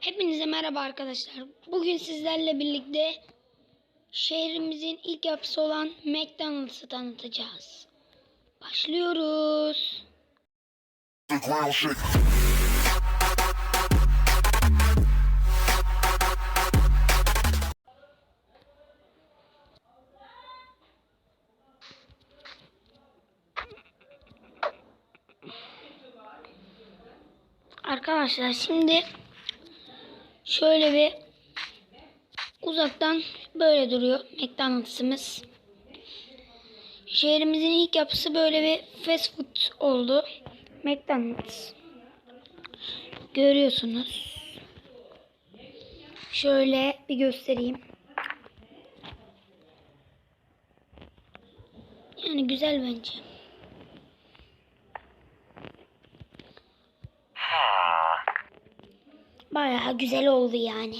Hepinize merhaba arkadaşlar. Bugün sizlerle birlikte şehrimizin ilk yapısı olan McDonald's'ı tanıtacağız. Başlıyoruz. Arkadaşlar şimdi şöyle bir uzaktan böyle duruyor McDonald's'ımız. Şehrimizin ilk yapısı böyle bir fast food oldu. McDonald's. Görüyorsunuz. Şöyle bir göstereyim. Yani güzel bence. Bayağı güzel oldu yani.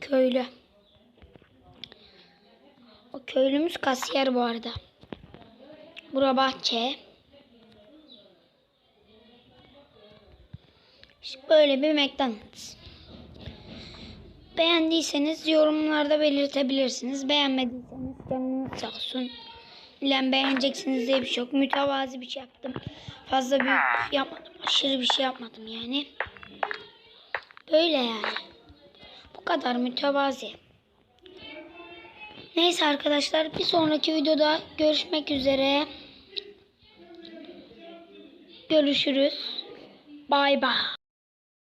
Köylü. O köylümüz kasiyer bu arada. Bura bahçe. İşte böyle bir McDonald's. Beğendiyseniz yorumlarda belirtebilirsiniz. Beğenmediyseniz canınız sağ olsun. İlen beğeneceksiniz diye bir şey yok. Mütevazi bir şey yaptım. Fazla büyük yapmadım. Aşırı bir şey yapmadım yani. Böyle yani. Bu kadar mütevazi. Neyse arkadaşlar bir sonraki videoda görüşmek üzere. Görüşürüz. Bay bay.